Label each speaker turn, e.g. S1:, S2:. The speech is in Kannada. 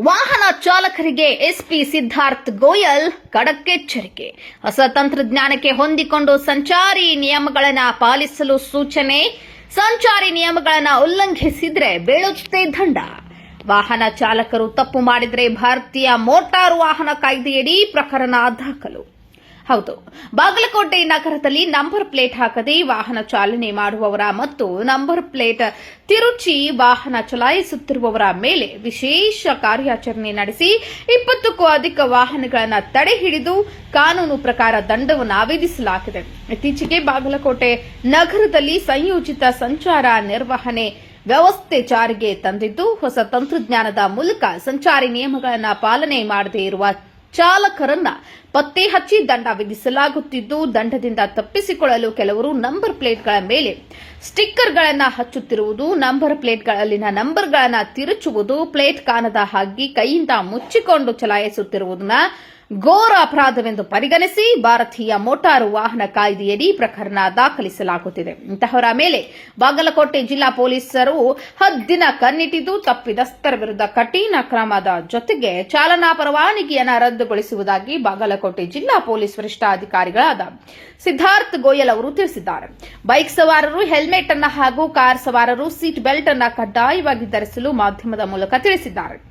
S1: ವಾಹನ ಚಾಲಕರಿಗೆ ಎಸ್ಪಿ ಸಿದ್ಧಾರ್ಥ್ ಗೋಯಲ್ ಖಡಕ್ ಎಚ್ಚರಿಕೆ ಹೊಸ ತಂತ್ರಜ್ಞಾನಕ್ಕೆ ಹೊಂದಿಕೊಂಡು ಸಂಚಾರಿ ನಿಯಮಗಳನ್ನು ಪಾಲಿಸಲು ಸೂಚನೆ. ಸಂಚಾರಿ ನಿಯಮಗಳನ್ನು ಉಲ್ಲಂಘಿಸಿದ್ರೆ ಬೀಳುತ್ತೆ ದಂಡ. ವಾಹನ ಚಾಲಕರು ತಪ್ಪು ಮಾಡಿದರೆ ಭಾರತೀಯ ಮೋಟಾರು ವಾಹನ ಕಾಯ್ದೆಯಡಿ ಪ್ರಕರಣ ದಾಖಲು. ಹೌದು. ಬಾಗಲಕೋಟೆ ನಗರದಲ್ಲಿ ನಂಬರ್ ಪ್ಲೇಟ್ ಹಾಕದೆ ವಾಹನ ಚಾಲನೆ ಮಾಡುವವರ ಮತ್ತು ನಂಬರ್ ಪ್ಲೇಟ್ ತಿರುಚಿ ವಾಹನ ಚಲಾಯಿಸುತ್ತಿರುವವರ ಮೇಲೆ ವಿಶೇಷ ಕಾರ್ಯಾಚರಣೆ ನಡೆಸಿ ಇಪ್ಪತ್ತಕ್ಕೂ ಅಧಿಕ ವಾಹನಗಳನ್ನು ತಡೆ ಹಿಡಿದು ಕಾನೂನು ಪ್ರಕಾರ ದಂಡವನ್ನು ಆವೇದಿಸಲಾಗಿದೆ. ಇತ್ತೀಚೆಗೆ ಬಾಗಲಕೋಟೆ ನಗರದಲ್ಲಿ ಸಂಯೋಜಿತ ಸಂಚಾರ ನಿರ್ವಹಣೆ ವ್ಯವಸ್ಥೆ ಜಾರಿಗೆ ತಂದಿದ್ದು, ಹೊಸ ತಂತ್ರಜ್ಞಾನದ ಮೂಲಕ ಸಂಚಾರಿ ನಿಯಮಗಳನ್ನು ಪಾಲನೆ ಮಾಡದೇ ಇರುವ ಚಾಲಕರನ್ನ ಪತ್ತೆ ಹಚ್ಚಿ ದಂಡ ವಿಧಿಸಲಾಗುತ್ತಿದ್ದು, ದಂಡದಿಂದ ತಪ್ಪಿಸಿಕೊಳ್ಳಲು ಕೆಲವರು ನಂಬರ್ ಪ್ಲೇಟ್ಗಳ ಮೇಲೆ ಸ್ಟಿಕ್ಕರ್ಗಳನ್ನು ಹಚ್ಚುತ್ತಿರುವುದು, ನಂಬರ್ ಪ್ಲೇಟ್ಗಳಲ್ಲಿನ ನಂಬರ್ಗಳನ್ನು ತಿರುಚುವುದು, ಪ್ಲೇಟ್ ಕಾಣದ ಹಾಗೆ ಕೈಯಿಂದ ಮುಚ್ಚಿಕೊಂಡು ಚಲಾಯಿಸುತ್ತಿರುವುದನ್ನ ಘೋರ ಅಪರಾಧವೆಂದು ಪರಿಗಣಿಸಿ ಭಾರತೀಯ ಮೋಟಾರು ವಾಹನ ಕಾಯ್ದೆಯಡಿ ಪ್ರಕರಣ ದಾಖಲಿಸಲಾಗುತ್ತಿದೆ. ಇಂತಹವರ ಮೇಲೆ ಬಾಗಲಕೋಟೆ ಜಿಲ್ಲಾ ಪೊಲೀಸರು ಹದ್ದಿನ ಕಣ್ಣಿಟ್ಟಿದ್ದು ತಪ್ಪಿದಸ್ಥರ ವಿರುದ್ಧ ಕಠಿಣ ಕ್ರಮದ ಜೊತೆಗೆ ಚಾಲನಾ ಪರವಾನಗಿಯನ್ನು ರದ್ದುಗೊಳಿಸುವುದಾಗಿ ಬಾಗಲಕೋಟೆ ಜಿಲ್ಲಾ ಪೊಲೀಸ್ ವರಿಷ್ಠಾಧಿಕಾರಿಗಳಾದ ಸಿದ್ಧಾರ್ಥ್ ಗೋಯಲ್ ಅವರು ತಿಳಿಸಿದ್ದಾರೆ. ಬೈಕ್ ಸವಾರರು ಹೆಲ್ಮೆಟ್ ಅನ್ನು ಹಾಗೂ ಕಾರ್ ಸವಾರರು ಸೀಟ್ ಬೆಲ್ಟ್ ಅನ್ನು ಕಡ್ಡಾಯವಾಗಿ ಧರಿಸಲು ಮಾಧ್ಯಮದ ಮೂಲಕ ತಿಳಿಸಿದ್ದಾರೆ.